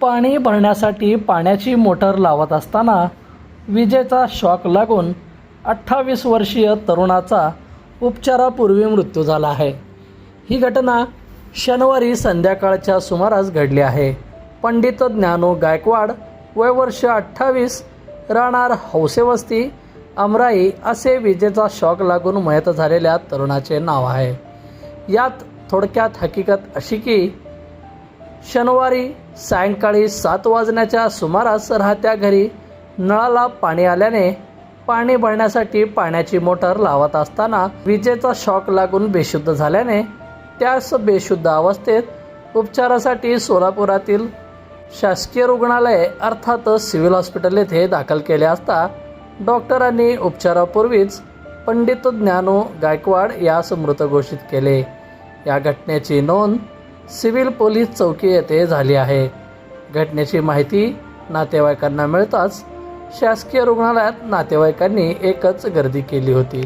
पाणी भरण्यासाठी पाण्याची मोटर लावत असताना विजेचा शॉक लागून अठ्ठावीस वर्षीय तरुणाचा उपचारापूर्वी मृत्यू झाला आहे. ही घटना शनिवारी संध्याकाळच्या सुमारास घडली आहे. पंडित ज्ञानो गायकवाड वय वर्ष अठ्ठावीस राहणार हौसेवस्ती अमराई असे विजेचा शॉक लागून मयत झालेल्या तरुणाचे नाव आहे. यात थोडक्यात हकीकत अशी की शनिवारी सायंकाळी सात वाजण्याच्या सुमारास राहत्या घरी नळाला पाणी आल्याने पाणी भरण्यासाठी पाण्याची मोटर लावत असताना विजेचा शॉक लागून बेशुद्ध झाल्याने त्यास बेशुद्ध अवस्थेत उपचारासाठी सोलापुरातील शासकीय रुग्णालय अर्थात सिव्हिल हॉस्पिटल येथे दाखल केले असता डॉक्टरांनी उपचारापूर्वीच पंडित ज्ञानू गायकवाड यास मृत घोषित केले. या घटनेची नोंद सिव्हिल पोलीस चौकी येथे झाली आहे. घटनेची माहिती नातेवाईकांना मिळताच शासकीय रुग्णालयात नातेवाईकांनी एकच गर्दी केली होती.